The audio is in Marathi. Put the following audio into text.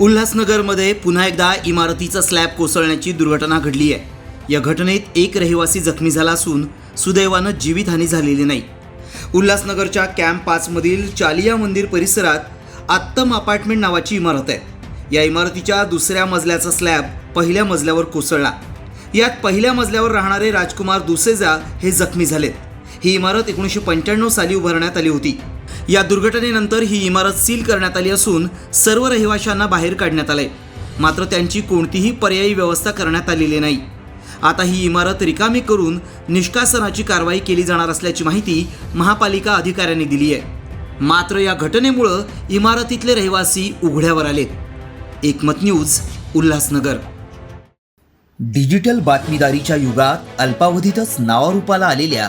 उल्हासनगरमध्ये पुन्हा एकदा इमारतीचा स्लॅब कोसळण्याची दुर्घटना घडली आहे. या घटनेत एक रहिवासी जखमी झाला असून सुदैवानं जीवितहानी झालेली नाही. उल्हासनगरच्या कॅम्प पाचमधील चालिया मंदिर परिसरात आत्तम अपार्टमेंट नावाची इमारत आहे. या इमारतीच्या दुसऱ्या मजल्याचा स्लॅब पहिल्या मजल्यावर कोसळला. यात पहिल्या मजल्यावर राहणारे राजकुमार दुसेजा हे जखमी झालेत. ही इमारत एकोणीसशे पंच्याण्णव साली उभारण्यात आली होती. या दुर्घटनेनंतर ही इमारत सील करण्यात आली असून सर्व रहिवाशांना बाहेर काढण्यात आले मात्र त्यांची कोणतीही पर्यायी व्यवस्था करण्यात आलेली नाही. आता ही इमारत रिकामी करून निष्कासनाची कारवाई केली जाणार असल्याची माहिती महापालिका अधिकाऱ्यांनी दिली आहे. मात्र या घटनेमुळं इमारतीतले रहिवासी उघड्यावर आलेत. एकमत न्यूज उल्हासनगर. डिजिटल बातमीदारीच्या युगात अल्पावधीतच नावारूपाला आलेल्या